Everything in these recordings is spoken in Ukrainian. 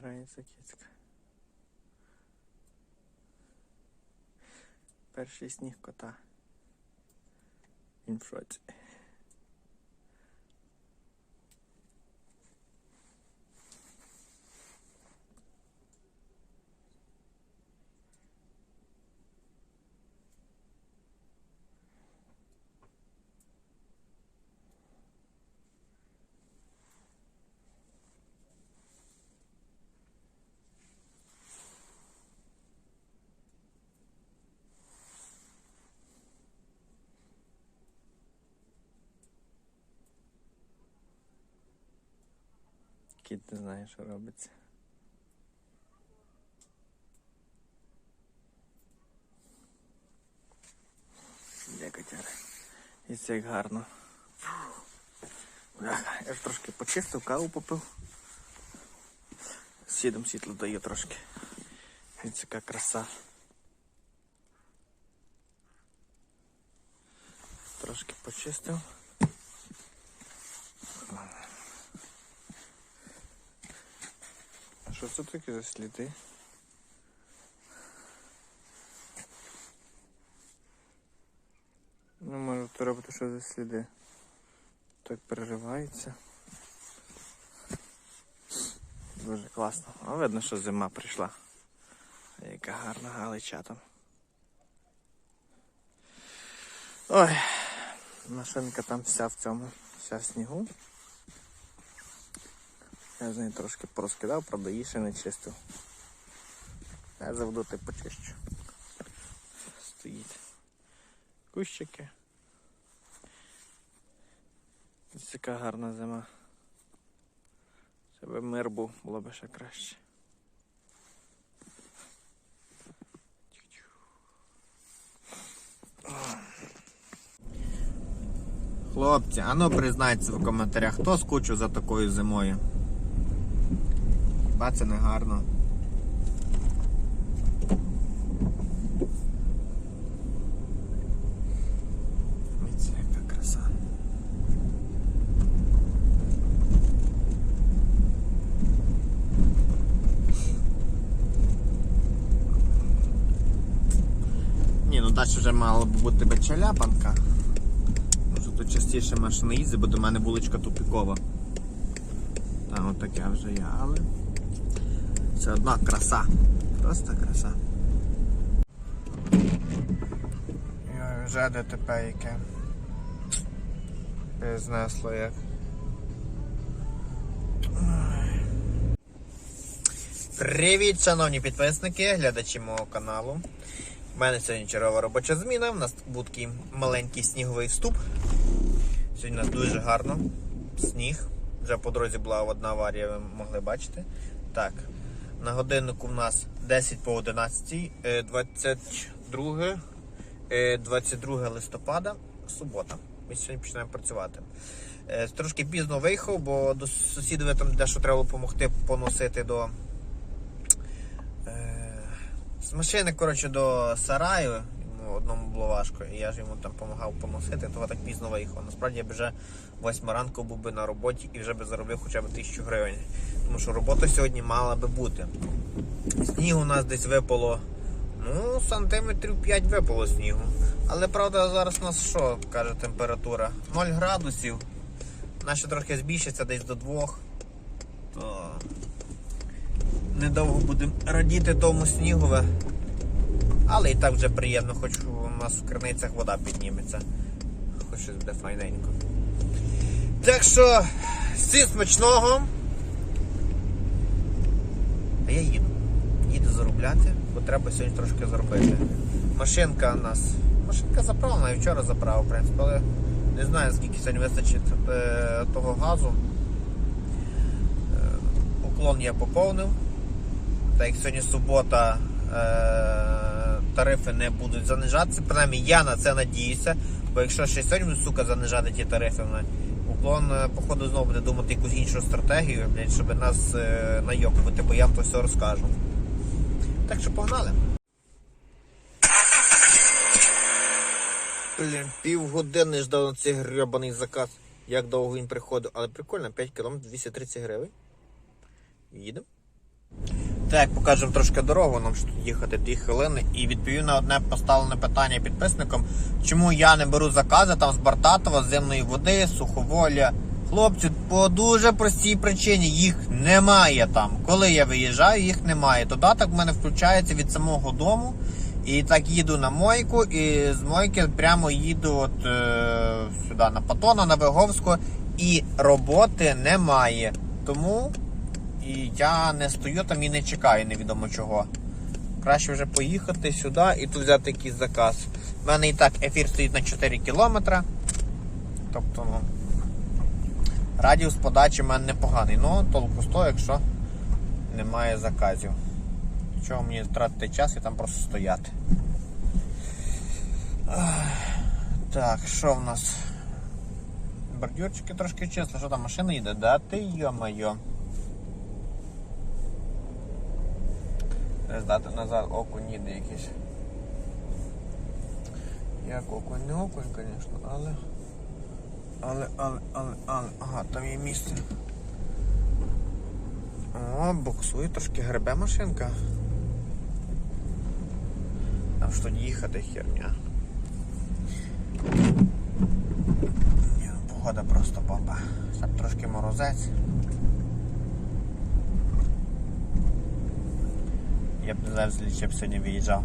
Грається кицька. Перший сніг кота. Він в шоці. Кіт не знає, що робиться. Де котяра? І це як гарно. Я ж трошки почистив, каву попив. Сідом світло дає трошки. І це яка краса. Трошки почистив. Що це таке за сліди? Ну, може, робити що за сліди. Так переривається. Дуже класно. А видно, що зима прийшла. Яка гарна галича там. Ой, машинка там вся в цьому, вся в снігу. Я з неї трошки порозкидав, правда, її ще не чистив. Я заведу ти почищу. Стоїть. Кущики. Ось яка гарна зима. Щоб мир був, було б ще краще. Хлопці, а ну признайтеся в коментарях, хто скучив за такою зимою. Хіба це не гарно? Ну далі вже мала б бути бечаляпанка. Може тут частіше машини їздить, бо до мене вуличка тупікова. Там от таке вже є, але все одно краса. Просто краса. Ой, Вже ДТП яке. Знесло як. Привіт, шановні підписники, глядачі мого каналу. У мене сьогодні чергова робоча зміна. У нас був такий маленький сніговий вступ. Сьогодні у нас дуже гарно. Сніг. Вже по дорозі була одна аварія, ви могли бачити. Так, на годиннику в нас 10 по 11, е, 22, е, 22 листопада, субота. Ми сьогодні починаємо працювати. Е, Трошки пізно виїхав, бо до сусідів там дещо треба допомогти поносити до. е, З машини, коротше, до сараю. Одному було важко, і я ж йому там допомагав поносити, того так пізно виїхав. Насправді я б вже 8 ранку був би на роботі і вже би заробив хоча б тисячу гривень. Тому що робота сьогодні мала би бути. Снігу у нас десь випало, ну, сантиметрів 5 випало снігу. Але правда зараз у нас що каже температура? 0 градусів. Вона трохи збільшиться десь до 2. То недовго будемо радіти тому снігове. Але і так вже приємно, хоч у нас в криницях вода підніметься. Хоч щось буде файненько. Так що, всі смачного. А я їду. Їду заробляти, бо треба сьогодні трошки заробити. Машинка у нас. Машинка заправлена, і вчора заправив, в принципі, але не знаю скільки сьогодні вистачить е, того газу. Е, уклон я поповнив. Так як сьогодні субота е, тарифи не будуть занижатися. Принаймні я на це надіюся. Бо якщо ще сьогодні будуть, сука занижати ті тарифи, уклон, е, походу, знову буде думати якусь іншу стратегію, блядь, щоб нас е, найобувати, бо я вам то все розкажу. Так що погнали. Блін, півгодини ждав на цей гребаний заказ. Як довго він приходив, але прикольно, 5 км 230 гривень. Їдемо. Так, покажемо трошки дорогу, нам тут їхати 2 хвилини. І відповів на одне поставлене питання підписникам, чому я не беру закази там з Бартатова, з земної води, суховолля. Хлопці, по дуже простій причині їх немає там. Коли я виїжджаю, їх немає. Додаток в мене включається від самого дому. І так їду на мойку, і з мойки прямо їду от, е, сюди на Патона, на Виговську, і роботи немає. Тому і я не стою там і не чекаю невідомо чого. Краще вже поїхати сюди і тут взяти якийсь заказ. У мене і так ефір стоїть на 4 кілометри. Тобто, ну, радіус подачі в мене непоганий. Ну, толку з того, якщо немає заказів. Чого мені тратити час і там просто стояти. Так, що в нас? Бордюрчики трошки чисто, що там машина їде? Да ти йо-моє. Треба здати назад окунь їде якийсь. Як окунь, не окунь, звісно, але. Але, але, але, але. Ага, там є місце. О, буксує трошки гребе машинка. Там що їхати херня. Ні, ну, погода просто бомба. Там трошки морозець. Я б не знаю, взагалі, б сьогодні виїжджав.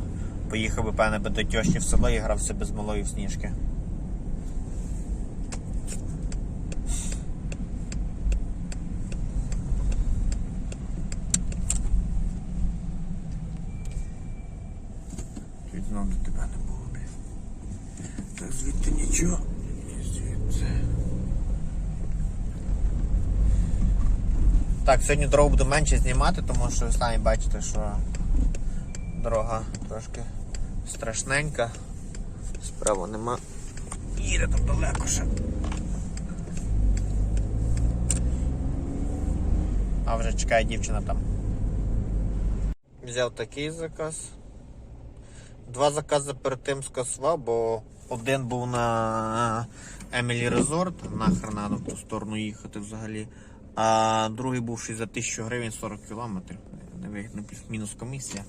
Поїхав би, певне, би до тьощі в село і грав себе з малою в сніжки. Чуть до тебе не було, блін. Так звідти нічого. І. Так, сьогодні дорогу буду менше знімати, тому що ви самі бачите, що дорога трошки страшненька. Справа нема. Їде там далеко ще. А вже чекає дівчина там. Взяв такий заказ. Два закази перед тим скасував, бо один був на Емілі Резорт, нахер надо в ту сторону їхати взагалі. А другий був ще за 1000 гривень 40 кілометрів. Невигідно плюс-мінус комісія.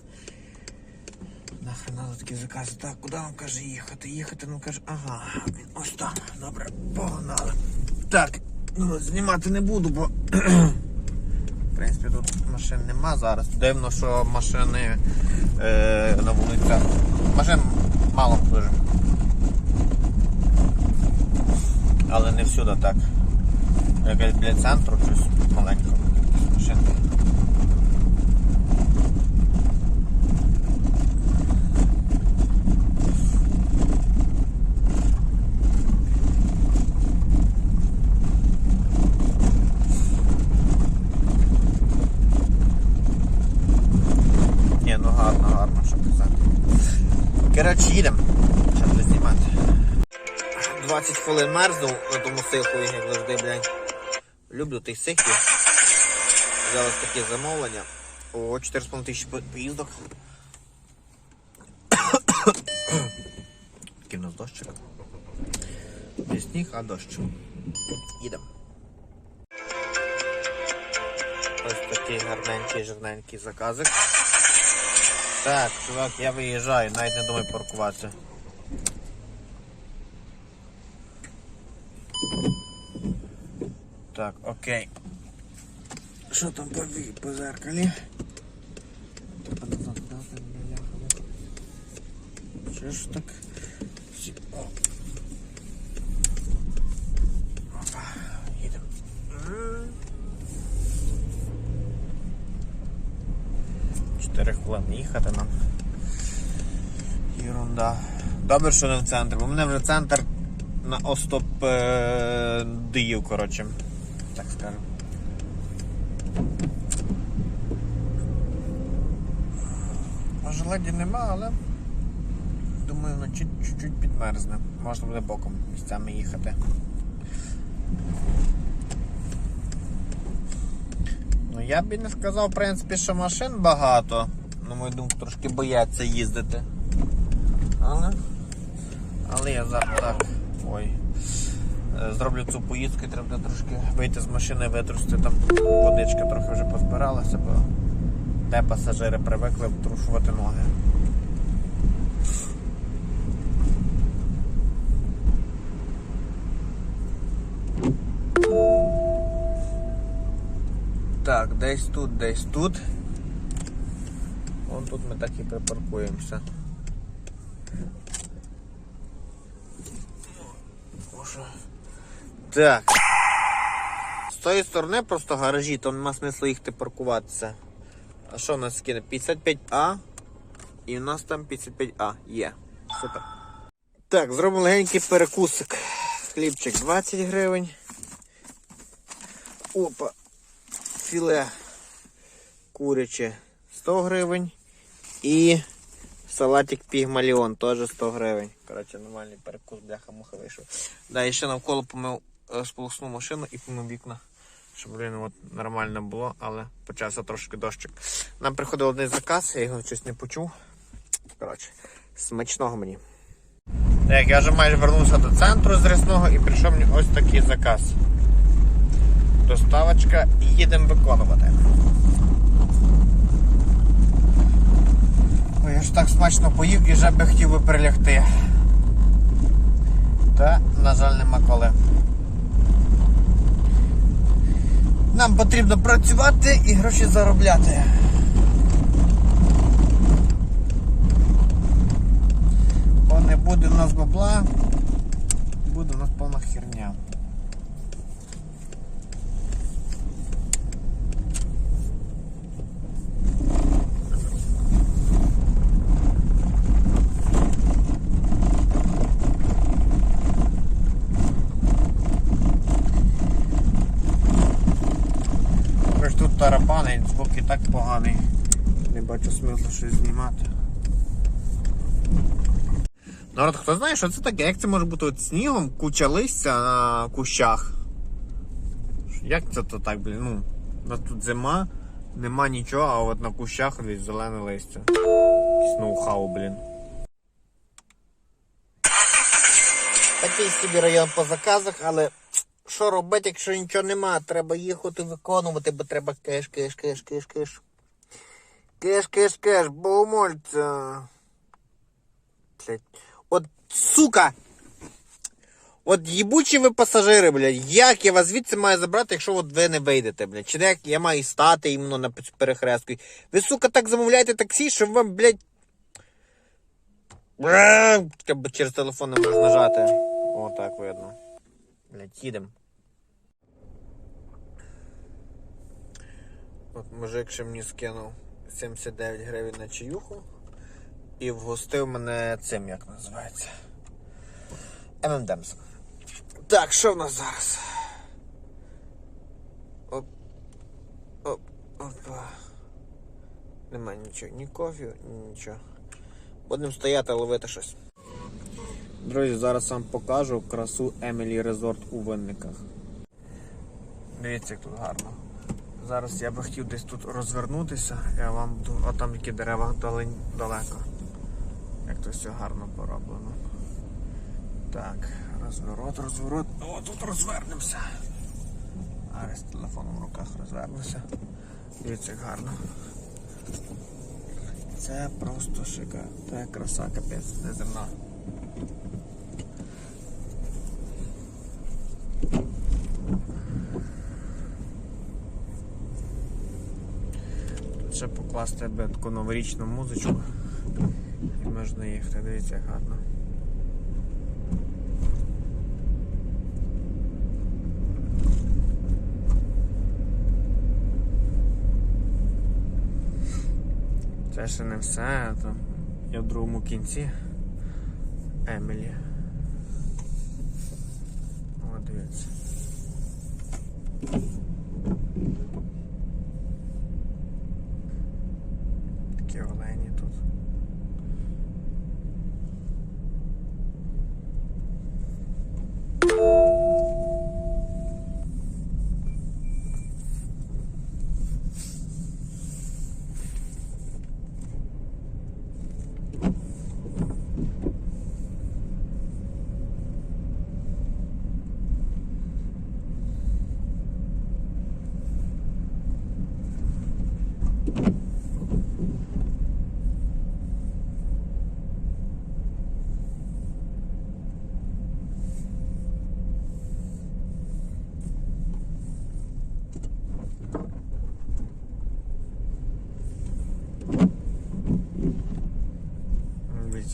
Нахер надо такі закази. Так, куди нам каже їхати? Їхати нам каже, ага, він ось там. Добре, погнали. Так, ну знімати не буду, бо в принципі тут машин нема зараз. Дивно, що машини е, на вулицях. Машин мало дуже. Але не всюди так. Якось біля центру щось маленько. Машинки. Ні, ну гарно, гарно, що казати. Коротше, їдемо. Що буде знімати. 20 хвилин мерзнув на тому сихові, як завжди, блядь. Люблю тих сихів. Взяли таке замовлення. О, 4,5 тисячі поїздок. Такий у нас дощик. Не сніг, а дощ. Їдемо. Ось такий гарненький, жирненький заказик. Так, чувак, я виїжджаю, навіть не думай паркуватися. Так, окей. Що там по, по зеркалі? Треба. Що ж так? Всі- О. Опа, їдемо. М. Чотири хвилини їхати нам. Єрунда. Добре, що не в центр, бо мене вже центр на остоп е, диїв, коротше. Так скажемо. Може леді нема, але думаю, воно чуть- чуть-чуть підмерзне. Можна буде боком місцями їхати. Ну я б і не сказав, в принципі, що машин багато. На мою думку, трошки бояться їздити. Але. Але я зараз так. Ой. Е, Зроблю цю поїздку треба трошки вийти з машини, витрусити там водичка трохи вже позбиралася, бо де пасажири привикли втрушувати ноги. Так, десь тут, десь тут. Вон тут ми так і припаркуємося. Так. З тої сторони просто гаражі, то нема смислу їхати паркуватися. А що в нас скине? 55А. І в нас там 55А є. Супер. Так, зробимо легенький перекусик. Хлібчик 20 гривень. Опа. Філе куряче 100 гривень. І салатик пігмаліон теж 100 гривень. Коротше, нормальний перекус, бляха муха вийшов. Да, і ще навколо помив е, сполоснув машину і помив вікна. Щоб блін, от нормально було, але почався трошки дощик. Нам приходив один заказ, я його щось не почув. Коротше, смачного мені. Так, я вже майже вернувся до центру з Рясного і прийшов мені ось такий заказ. Доставочка і їдемо виконувати. Ой, я ж так смачно поїв і вже би хотів би прилягти. Та, на жаль, нема коли. Нам потрібно працювати і гроші заробляти. Бо не буде в нас бабла, буде в нас повна херня. Ви ж тут тарабани, звук і так поганий. Не бачу смислу щось знімати. Народ, хто знає, що це таке? Як це може бути от снігом, куча листя на кущах? Як це то так, блін? Ну, у нас тут зима, нема нічого, а от на кущах десь зелене листя. Якийсь ноу-хау, блін. Такий собі район по заказах, але що робити, якщо нічого нема? Треба їхати виконувати, бо треба кеш, кеш, кеш, кеш, кеш. Кеш, кеш, кеш, богомольця. Блять. От, сука! От їбучі ви пасажири, блядь, як я вас звідси маю забрати, якщо от ви не вийдете, блядь? Чи як я маю стати іменно на перехрестку? Ви, сука, так замовляєте таксі, що вам, блядь. Бра! Треба через телефон не можна нажати. О, так видно. Блядь, їдем. От мужик ще мені скинув 79 гривень на чаюху і вгостив мене цим, як називається. ММДМС. Так, що в нас зараз? Оп. Оп. Опа. Нема нічого, ні кофі, ні нічого. Будемо стояти, ловити щось. Друзі, зараз вам покажу красу Емілі Резорт у винниках. Дивіться, як тут гарно. Зараз я би хотів десь тут розвернутися, я вам а там які дерева далеко. Як то все гарно пороблено. Так, розворот, розворот. О, тут розвернемося. Зараз телефоном в руках розвернуся. Дивіться, як гарно. Це просто шика. Це краса, капець, неземна. Тут ще покласти би таку новорічну музичку. І можна їхати, дивіться, гарно. Це ще не все, то я в другому кінці Емілі.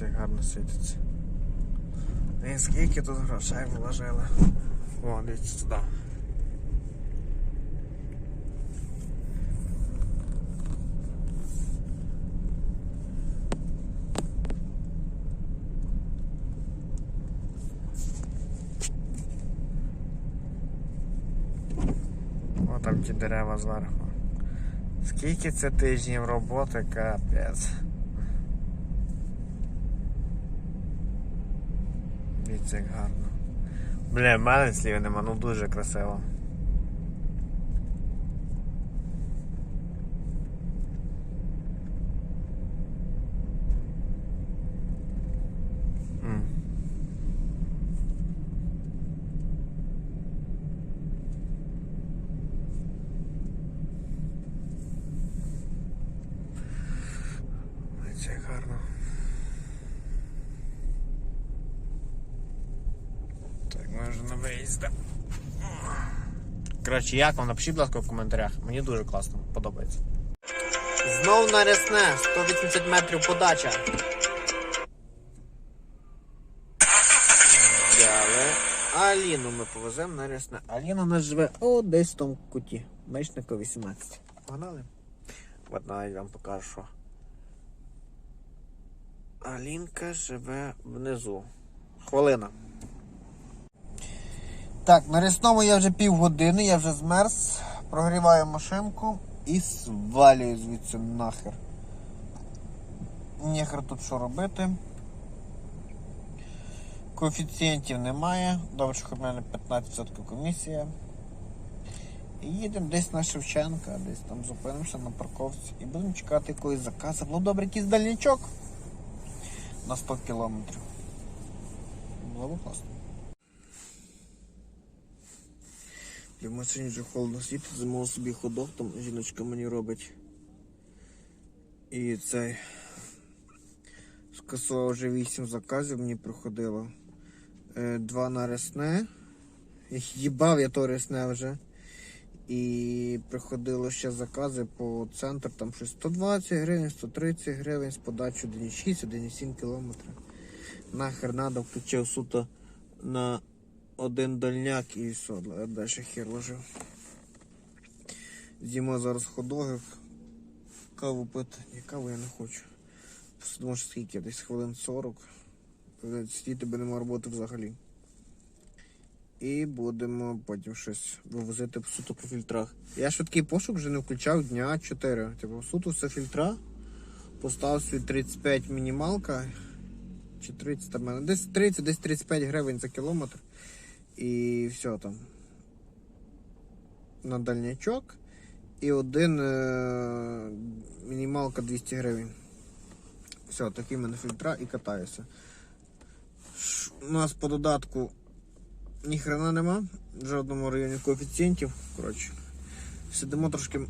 Дивіться, гарно світиться. І скільки тут грошей вложили. О, дивіться сюди. О, там ті дерева зверху. Скільки це тижнів роботи, капець. Дивіться, гарно. Бля, в мене слів нема, ну дуже красиво. М. Ой, Це як гарно. Так, ми вже на виїзді. Коротше, як вам напишіть, будь ласка, в коментарях. Мені дуже класно, подобається. Знов на рясне, 180 метрів подача. Взяли. Аліну ми повеземо на рясне. Аліна у нас живе о, десь в тому куті. Мечника 18. Погнали? От навіть вам покажу, що. Алінка живе внизу. Хвилина. Так, на рясному я вже півгодини, я вже змерз, прогріваю машинку і свалюю звідси нахер. Ніхер тут що робити. Коефіцієнтів немає. Добре, що в мене 15% комісія. І їдемо десь на Шевченка, десь там зупинимося на парковці і будемо чекати якогось заказу. Ну добре, якийсь дальнячок на 100 кілометрів. Було б класно. Я в машині вже холодно світить, замовив собі ходок, там жіночка мені робить. І цей скасував вже 8 заказів, мені приходило. Е, Два на рясне. Їбав я то рясне вже. І приходило ще закази по центру, там щось 120 гривень, 130 гривень з подачу 1,6, 1,7 кілометра. Нахер надо, включив суто на один дальняк і все, далі хер ложив. З'їмо зараз ходоги, каву пити. Ні, каву я не хочу. Посидимо ще скільки, десь хвилин 40. Е, Сидіти би нема роботи взагалі. І будемо потім щось вивозити суто по фільтрах. Я швидкий пошук вже не включав дня 4. Типу, суто все фільтра. Поставив собі 35 мінімалка. Чи 30 там в. Десь 30, десь 35 гривень за кілометр. І все там. На дальнячок. І один е- мінімалка 200 гривень. Все, такі мене фільтра і катаюся. Ш- У нас по додатку ніхрена нема. В жодному районі коефіцієнтів. Коротше. Сидимо трошки,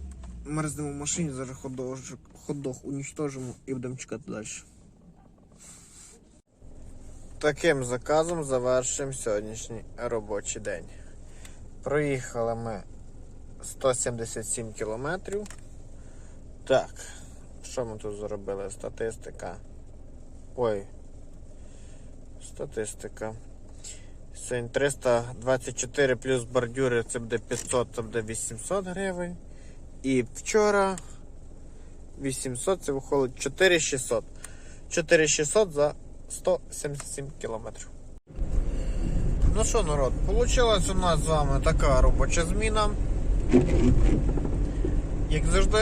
мерзнемо в машині, зараз ходох, ходох унічтожимо і будемо чекати далі. Таким заказом завершимо сьогоднішній робочий день. Проїхали ми 177 кілометрів. Так, що ми тут зробили? Статистика. Ой. Статистика. Сьогодні 324 плюс бордюри це буде 500, це буде 800 гривень. І вчора 800 це виходить 4600. 4600 за 177 кілометрів. Ну що, народ, получилась у нас з вами така робоча зміна. Як завжди,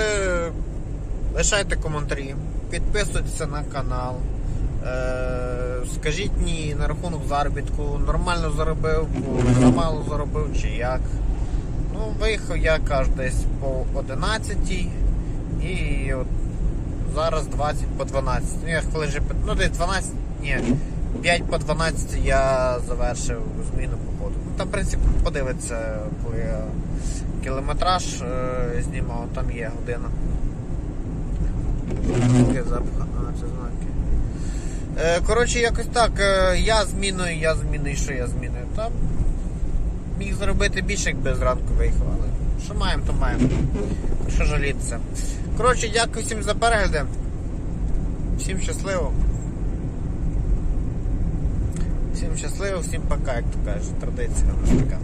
лишайте коментарі, підписуйтесь на канал. Е, скажіть мені на рахунок заробітку, нормально заробив, замало заробив чи як. Ну, виїхав я кажу десь по 11 і от зараз 20 по 12. Ну, я хвилин же, ну десь 12, ні, 5 по 12 я завершив зміну походу. Ну, там, в принципі, подивиться, коли кілометраж е, знімав, там є година. Це знаки. Е, коротше, якось так, е, я зміною, я зміною, що я зміною. Там міг зробити більше, якби зранку виїхав, але що маємо, то маємо. Що жалітися. Коротше, дякую всім за перегляди. Всім щасливо. Всім щасливо, всім пока, як то кажуть. Традиція у нас така.